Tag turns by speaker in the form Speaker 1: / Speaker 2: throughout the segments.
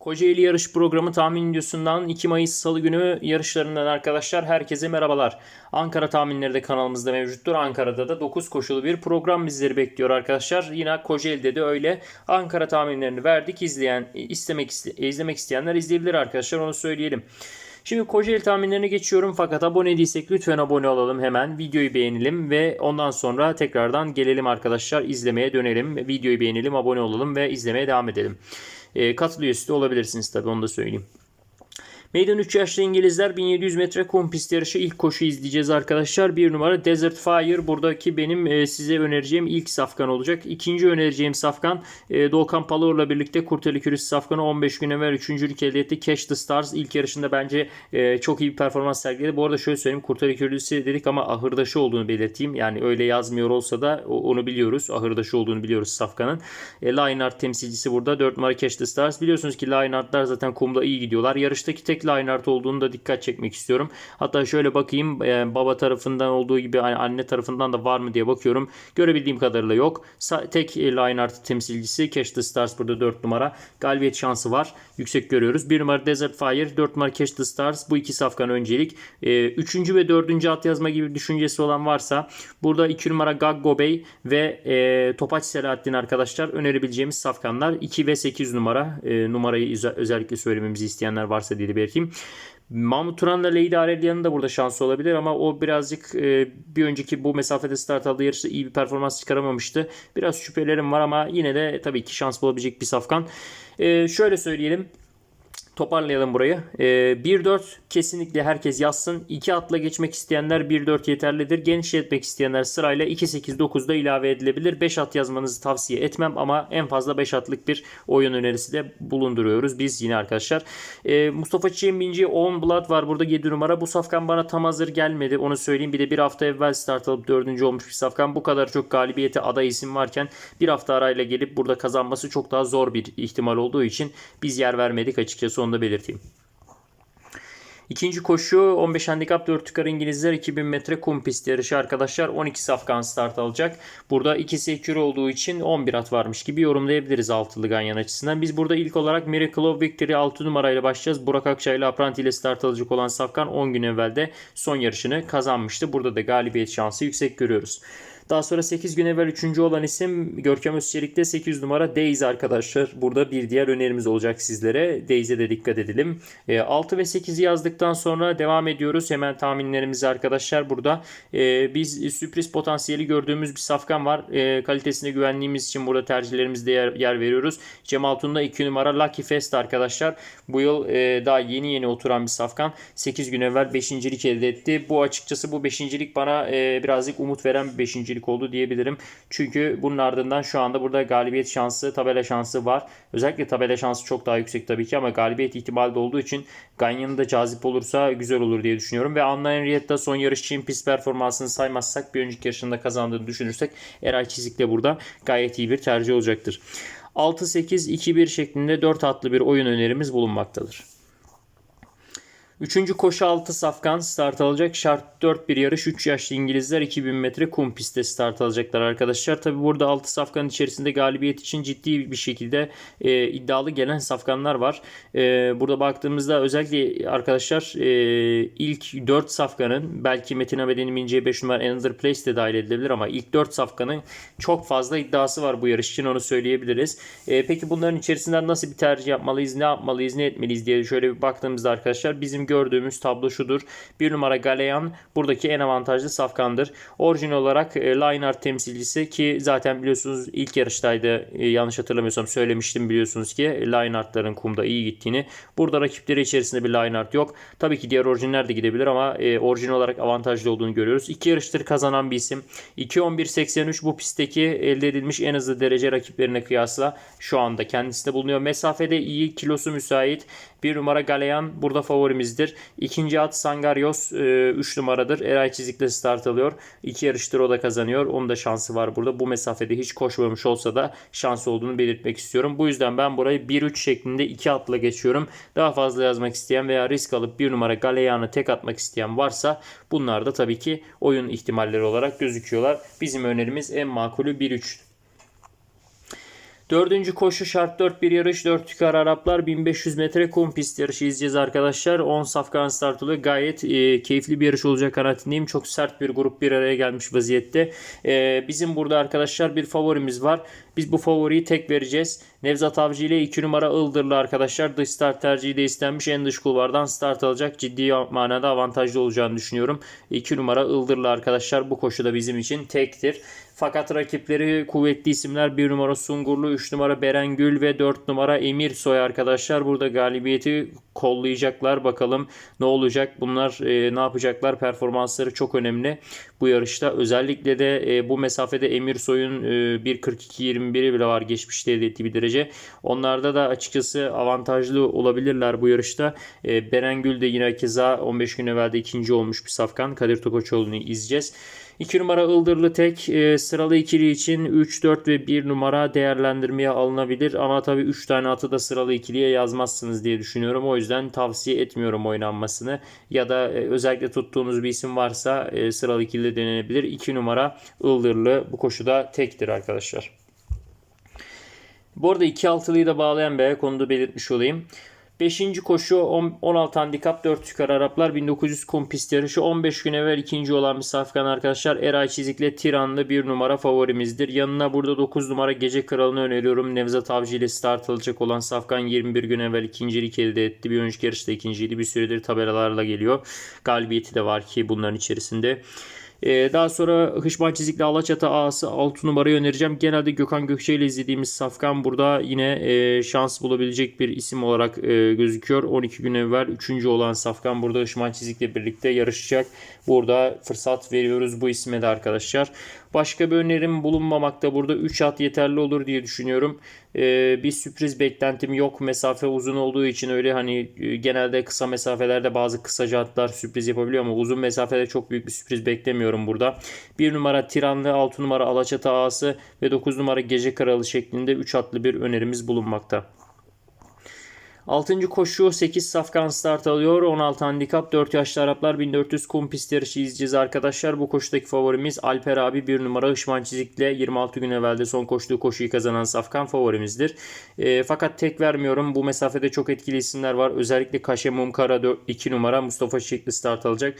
Speaker 1: Kocaeli yarış programı tahmin videosundan 2 Mayıs Salı günü yarışlarından arkadaşlar herkese merhabalar. Ankara tahminleri de kanalımızda mevcuttur. Ankara'da da 9 koşulu bir program bizleri bekliyor arkadaşlar. Yine Kocaeli'de de öyle. Ankara tahminlerini verdik. İzleyen, istemek, izlemek isteyenler izleyebilir arkadaşlar onu söyleyelim. Şimdi Kocaeli tahminlerine geçiyorum fakat abone değilsek lütfen abone olalım hemen. Videoyu beğenelim ve ondan sonra tekrardan gelelim arkadaşlar izlemeye dönelim. Videoyu beğenelim, abone olalım ve izlemeye devam edelim. E, üyesi de olabilirsiniz tabi onu da söyleyeyim. Meydan 3 yaşlı İngilizler 1700 metre kum pist yarışı ilk koşu izleyeceğiz arkadaşlar. Bir numara Desert Fire buradaki benim e, size önereceğim ilk safkan olacak. İkinci önereceğim safkan e, Doğukan Palour'la birlikte Kurteli Kürüs safkanı 15 gün evvel 3. ülke etti. Cash the Stars ilk yarışında bence e, çok iyi bir performans sergiledi. Bu arada şöyle söyleyeyim Kurteli Kürüs'ü dedik ama ahırdaşı olduğunu belirteyim. Yani öyle yazmıyor olsa da onu biliyoruz. Ahırdaşı olduğunu biliyoruz safkanın. Lionheart temsilcisi burada 4 numara Cash the Stars. Biliyorsunuz ki Lionheart'lar zaten kumda iyi gidiyorlar. Yarıştaki tek tek line olduğunu da dikkat çekmek istiyorum. Hatta şöyle bakayım e, baba tarafından olduğu gibi anne tarafından da var mı diye bakıyorum. Görebildiğim kadarıyla yok. Sa- tek e, line temsilcisi Cash the Stars burada 4 numara. Galibiyet şansı var. Yüksek görüyoruz. 1 numara Desert Fire, 4 numara Cash the Stars. Bu iki safkan öncelik. E, üçüncü ve dördüncü at yazma gibi düşüncesi olan varsa burada 2 numara Gaggo Bey ve e, Topaç Selahattin arkadaşlar önerebileceğimiz safkanlar. 2 ve 8 numara e, numarayı özellikle söylememizi isteyenler varsa diye belirteyim belirteyim. Mahmut Turan'la Leydi Aurelian'ın da burada şansı olabilir ama o birazcık e, bir önceki bu mesafede start aldığı yarışta iyi bir performans çıkaramamıştı. Biraz şüphelerim var ama yine de tabii ki şans bulabilecek bir safkan. E, şöyle söyleyelim toparlayalım burayı. Ee, 1-4 kesinlikle herkes yazsın. 2 atla geçmek isteyenler 1-4 yeterlidir. Genişletmek isteyenler sırayla 2-8-9'da ilave edilebilir. 5 at yazmanızı tavsiye etmem ama en fazla 5 atlık bir oyun önerisi de bulunduruyoruz biz yine arkadaşlar. Ee, Mustafa Çiğen Binci 10 Blood var burada 7 numara. Bu safkan bana tam hazır gelmedi onu söyleyeyim. Bir de bir hafta evvel start alıp 4. olmuş bir safkan. Bu kadar çok galibiyete aday isim varken bir hafta arayla gelip burada kazanması çok daha zor bir ihtimal olduğu için biz yer vermedik açıkçası onu da belirteyim. İkinci koşu 15 handikap 4 tıkar İngilizler 2000 metre kum pist yarışı arkadaşlar 12 safkan start alacak. Burada ikisi ekür olduğu için 11 at varmış gibi yorumlayabiliriz altılı ganyan açısından. Biz burada ilk olarak Miracle of Victory 6 numarayla başlayacağız. Burak Akçay ile Apranti ile start alacak olan safkan 10 gün evvel de son yarışını kazanmıştı. Burada da galibiyet şansı yüksek görüyoruz. Daha sonra 8 gün evvel 3. olan isim Görkem Özçelik'te 8 numara Daisy arkadaşlar. Burada bir diğer önerimiz olacak sizlere. Daisy'e de dikkat edelim. 6 e, ve 8'i yazdıktan sonra devam ediyoruz. Hemen tahminlerimizi arkadaşlar burada. E, biz sürpriz potansiyeli gördüğümüz bir safkan var. E, kalitesine güvenliğimiz için burada tercihlerimizde yer, veriyoruz. Cemal Tun'da 2 numara Lucky Fest arkadaşlar. Bu yıl daha yeni yeni oturan bir safkan. 8 gün evvel 5.lik elde etti. Bu açıkçası bu 5.lik bana birazcık umut veren bir 5.lik birincilik oldu diyebilirim. Çünkü bunun ardından şu anda burada galibiyet şansı, tabela şansı var. Özellikle tabela şansı çok daha yüksek tabii ki ama galibiyet ihtimali de olduğu için Ganya'nın da cazip olursa güzel olur diye düşünüyorum. Ve Anna Henrietta son yarış için pist performansını saymazsak bir önceki yarışında kazandığını düşünürsek Eray Çizik de burada gayet iyi bir tercih olacaktır. 6-8-2-1 şeklinde 4 atlı bir oyun önerimiz bulunmaktadır. Üçüncü koşu altı safkan start alacak. Şart 4 bir yarış. 3 yaşlı İngilizler 2000 metre kum pistte start alacaklar arkadaşlar. Tabi burada altı safkan içerisinde galibiyet için ciddi bir şekilde e, iddialı gelen safkanlar var. E, burada baktığımızda özellikle arkadaşlar e, ilk 4 safkanın belki Metin Ahmet'in bineceği 5 numara Another Place de dahil edilebilir ama ilk 4 safkanın çok fazla iddiası var bu yarış için onu söyleyebiliriz. E, peki bunların içerisinden nasıl bir tercih yapmalıyız, ne yapmalıyız, ne etmeliyiz diye şöyle bir baktığımızda arkadaşlar bizim gördüğümüz tablo şudur. Bir numara Galeyan buradaki en avantajlı safkandır. Orijinal olarak e, Lionheart temsilcisi ki zaten biliyorsunuz ilk yarıştaydı e, yanlış hatırlamıyorsam söylemiştim biliyorsunuz ki Lionheart'ların kumda iyi gittiğini. Burada rakipleri içerisinde bir Lionheart yok. Tabii ki diğer orijinler de gidebilir ama e, orijinal olarak avantajlı olduğunu görüyoruz. İki yarıştır kazanan bir isim. 2.11.83 bu pistteki elde edilmiş en hızlı derece rakiplerine kıyasla şu anda kendisinde bulunuyor. Mesafede iyi, kilosu müsait. Bir numara Galeyan burada favorimizdir. İkinci at Sangaryos 3 e, numaradır. Eray Çizik'le start alıyor. İki yarıştır o da kazanıyor. Onun da şansı var burada. Bu mesafede hiç koşmamış olsa da şans olduğunu belirtmek istiyorum. Bu yüzden ben burayı 1-3 şeklinde 2 atla geçiyorum. Daha fazla yazmak isteyen veya risk alıp bir numara Galeyan'ı tek atmak isteyen varsa bunlar da tabii ki oyun ihtimalleri olarak gözüküyorlar. Bizim önerimiz en makulü 1-3 Dördüncü koşu şart 4 bir yarış 4 yukarı Araplar 1500 metre kum pist yarışı izleyeceğiz arkadaşlar. 10 safkan start oluyor. Gayet e, keyifli bir yarış olacak kanaatindeyim. Çok sert bir grup bir araya gelmiş vaziyette. E, bizim burada arkadaşlar bir favorimiz var. Biz bu favoriyi tek vereceğiz. Nevzat Avcı ile 2 numara Ildırlı arkadaşlar. Dış start tercihi de istenmiş. En dış kulvardan start alacak. Ciddi manada avantajlı olacağını düşünüyorum. 2 numara Ildırlı arkadaşlar bu koşuda bizim için tektir. Fakat rakipleri kuvvetli isimler 1 numara Sungurlu, 3 numara Berengül ve 4 numara Emir Soy arkadaşlar. Burada galibiyeti kollayacaklar. Bakalım ne olacak? Bunlar e, ne yapacaklar? Performansları çok önemli bu yarışta. Özellikle de e, bu mesafede Emir Soy'un e, 1.42-21'i bile var geçmişte elde ettiği bir derece. Onlarda da açıkçası avantajlı olabilirler bu yarışta. E, Berengül de yine keza 15 gün evvel de ikinci olmuş bir safkan. Kadir Tokoçoğlu'nu izleyeceğiz. 2 numara Ildırlı tek e, sıralı ikili için 3, 4 ve 1 numara değerlendirmeye alınabilir. Ama tabii 3 tane atı da sıralı ikiliye yazmazsınız diye düşünüyorum. O yüzden tavsiye etmiyorum oynanmasını. Ya da e, özellikle tuttuğunuz bir isim varsa e, sıralı ikili denenebilir. 2 numara Ildırlı bu koşuda tektir arkadaşlar. Bu arada 2 altılıyı da bağlayan bir konuda belirtmiş olayım. 5. koşu 16 handikap 4 yukarı Araplar 1900 kum pist yarışı 15 gün evvel ikinci olan bir safkan arkadaşlar Eray Çizik'le Tiranlı bir numara favorimizdir. Yanına burada 9 numara Gece Kralı'nı öneriyorum. Nevzat Avcı ile start alacak olan safkan 21 gün evvel ikincilik elde etti. Bir önceki yarışta ikinciydi. Bir süredir tabelalarla geliyor. Galibiyeti de var ki bunların içerisinde. Ee, daha sonra Hışman Çizikli Alaçatı ağası 6 numarayı önereceğim. Genelde Gökhan Gökçe ile izlediğimiz Safkan burada yine e, şans bulabilecek bir isim olarak e, gözüküyor. 12 gün evvel 3. olan Safkan burada Hışman Çizik'le birlikte yarışacak. Burada fırsat veriyoruz bu isme de arkadaşlar. Başka bir önerim bulunmamakta burada 3 at yeterli olur diye düşünüyorum. Ee, bir sürpriz beklentim yok. Mesafe uzun olduğu için öyle hani e, genelde kısa mesafelerde bazı kısaca atlar sürpriz yapabiliyor ama uzun mesafede çok büyük bir sürpriz beklemiyorum burada. 1 numara Tiranlı, 6 numara Alaçatı Ağası ve 9 numara Gece Kralı şeklinde 3 atlı bir önerimiz bulunmakta. 6. koşu 8 safkan start alıyor. 16 handikap 4 yaşlı Araplar 1400 kum pist yarışı izleyeceğiz arkadaşlar. Bu koşudaki favorimiz Alper abi 1 numara Hışman Çizik'le 26 gün evvelde son koştuğu koşuyu kazanan safkan favorimizdir. E, fakat tek vermiyorum. Bu mesafede çok etkili isimler var. Özellikle Kaşe Mumkara 2 numara Mustafa Çiçekli start alacak.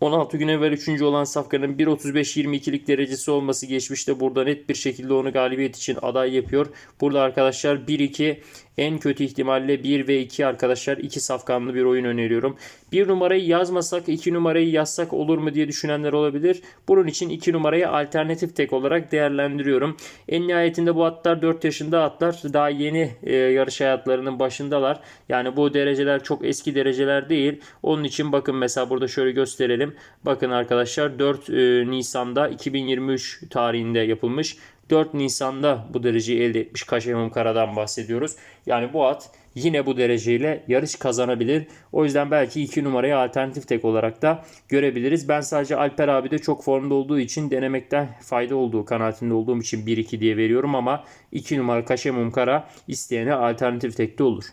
Speaker 1: 16 gün evvel 3. olan Safkan'ın 1.35-22'lik derecesi olması geçmişte burada net bir şekilde onu galibiyet için aday yapıyor. Burada arkadaşlar 1-2 en kötü ihtimalle 1 ve 2 arkadaşlar 2 safkanlı bir oyun öneriyorum. 1 numarayı yazmasak 2 numarayı yazsak olur mu diye düşünenler olabilir. Bunun için 2 numarayı alternatif tek olarak değerlendiriyorum. En nihayetinde bu atlar 4 yaşında atlar. Daha yeni e, yarış hayatlarının başındalar. Yani bu dereceler çok eski dereceler değil. Onun için bakın mesela burada şöyle gösterelim. Bakın arkadaşlar 4 e, Nisan'da 2023 tarihinde yapılmış 4 Nisan'da bu dereceyi elde etmiş Kaşemim Kara'dan bahsediyoruz. Yani bu at yine bu dereceyle yarış kazanabilir. O yüzden belki 2 numarayı alternatif tek olarak da görebiliriz. Ben sadece Alper abi de çok formda olduğu için denemekten fayda olduğu kanaatinde olduğum için 1-2 diye veriyorum ama 2 numara Kaşemim Kara isteyene alternatif tekte olur.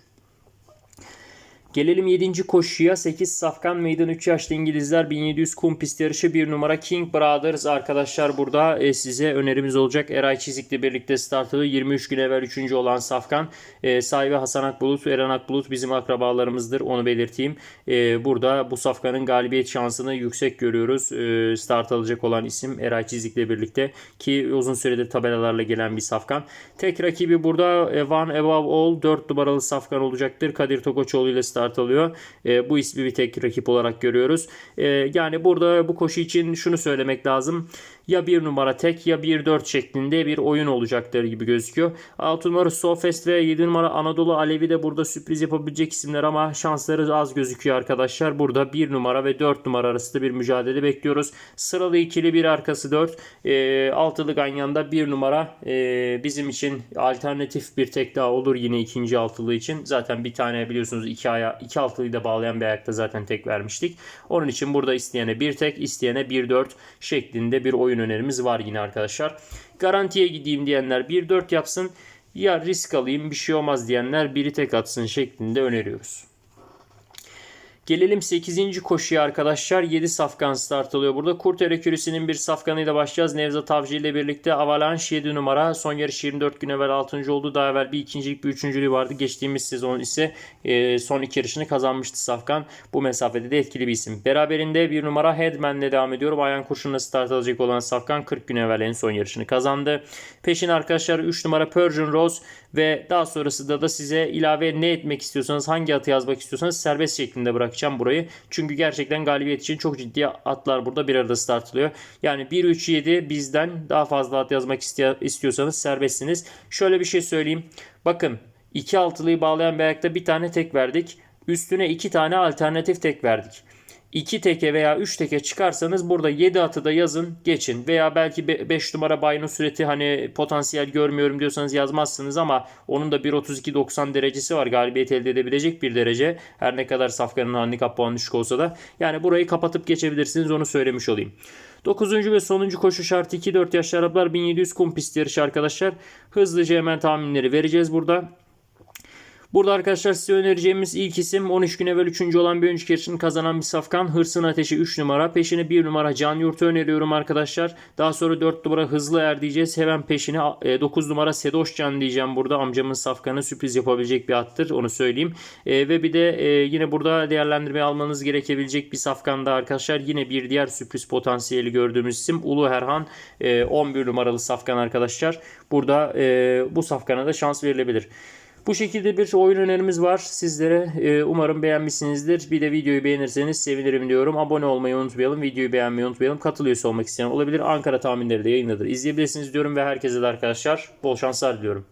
Speaker 1: Gelelim 7. koşuya. 8 safkan meydan 3 yaşlı İngilizler 1700 kum pist yarışı 1 numara King Brothers arkadaşlar burada e, size önerimiz olacak. Eray Çizik'le birlikte start alıyor. 23 gün evvel 3. olan safkan. E, sahibi Hasan Akbulut, Eren Akbulut bizim akrabalarımızdır. Onu belirteyim. E, burada bu safkanın galibiyet şansını yüksek görüyoruz. E, start alacak olan isim Eray Çizik'le birlikte ki uzun süredir tabelalarla gelen bir safkan. Tek rakibi burada One Above All 4 numaralı safkan olacaktır. Kadir Tokoçoğlu ile start start alıyor. E, bu ismi bir tek rakip olarak görüyoruz. E, yani burada bu koşu için şunu söylemek lazım ya bir numara tek ya bir dört şeklinde bir oyun olacaktır gibi gözüküyor. 6 numara Sofest ve 7 numara Anadolu Alevi de burada sürpriz yapabilecek isimler ama şansları az gözüküyor arkadaşlar. Burada 1 numara ve 4 numara arasında bir mücadele bekliyoruz. Sıralı ikili bir arkası 4. E, altılı Ganyan'da 1 numara e, bizim için alternatif bir tek daha olur yine ikinci altılı için. Zaten bir tane biliyorsunuz iki, aya, iki altılıyı da bağlayan bir ayakta zaten tek vermiştik. Onun için burada isteyene bir tek isteyene bir dört şeklinde bir oyun oyun önerimiz var yine arkadaşlar. Garantiye gideyim diyenler 1-4 yapsın. Ya risk alayım bir şey olmaz diyenler biri tek atsın şeklinde öneriyoruz. Gelelim 8. koşuya arkadaşlar. 7 safkan start alıyor. Burada Kurt Erekürüsü'nün bir safkanıyla başlayacağız. Nevzat Avcı ile birlikte Avalanche 7 numara. Son yarış 24 gün evvel 6. oldu. Daha evvel bir ikincilik bir üçüncülüğü vardı. Geçtiğimiz sezon ise e, son iki yarışını kazanmıştı safkan. Bu mesafede de etkili bir isim. Beraberinde bir numara Headman'le devam ediyorum. Ayhan kurşunla start alacak olan safkan 40 gün evvel en son yarışını kazandı. Peşin arkadaşlar 3 numara Persian Rose ve daha sonrasında da size ilave ne etmek istiyorsanız hangi atı yazmak istiyorsanız serbest şeklinde bırakacağım burayı. Çünkü gerçekten galibiyet için çok ciddi atlar burada bir arada start alıyor. Yani 1-3-7 bizden daha fazla at yazmak istiyor- istiyorsanız serbestsiniz. Şöyle bir şey söyleyeyim. Bakın iki altılıyı bağlayan bir ayakta bir tane tek verdik. Üstüne iki tane alternatif tek verdik. 2 teke veya 3 teke çıkarsanız burada 7 atı da yazın geçin. Veya belki 5 numara Bayno süreti hani potansiyel görmüyorum diyorsanız yazmazsınız ama onun da 1.32.90 derecesi var. Galibiyet elde edebilecek bir derece. Her ne kadar Safkan'ın handikap puanı düşük olsa da. Yani burayı kapatıp geçebilirsiniz onu söylemiş olayım. 9. ve sonuncu koşu şartı 2-4 yaşlı Araplar 1700 kum pist yarışı arkadaşlar. Hızlıca hemen tahminleri vereceğiz burada. Burada arkadaşlar size önereceğimiz ilk isim 13 gün evvel 3. olan bir önceki yarışını kazanan bir safkan. Hırsın Ateşi 3 numara. Peşine 1 numara Can Yurt'u öneriyorum arkadaşlar. Daha sonra 4 numara Hızlı Er diyeceğiz. Hemen peşine 9 numara Sedoş Can diyeceğim burada. Amcamın safkanı sürpriz yapabilecek bir attır. Onu söyleyeyim. E, ve bir de e, yine burada değerlendirme almanız gerekebilecek bir safkan da arkadaşlar. Yine bir diğer sürpriz potansiyeli gördüğümüz isim Ulu Erhan. E, 11 numaralı safkan arkadaşlar. Burada e, bu safkana da şans verilebilir. Bu şekilde bir oyun önerimiz var. Sizlere e, umarım beğenmişsinizdir. Bir de videoyu beğenirseniz sevinirim diyorum. Abone olmayı unutmayalım. Videoyu beğenmeyi unutmayalım. Katılıyorsa olmak isteyen olabilir. Ankara tahminleri de yayınladır. İzleyebilirsiniz diyorum ve herkese de arkadaşlar bol şanslar diliyorum.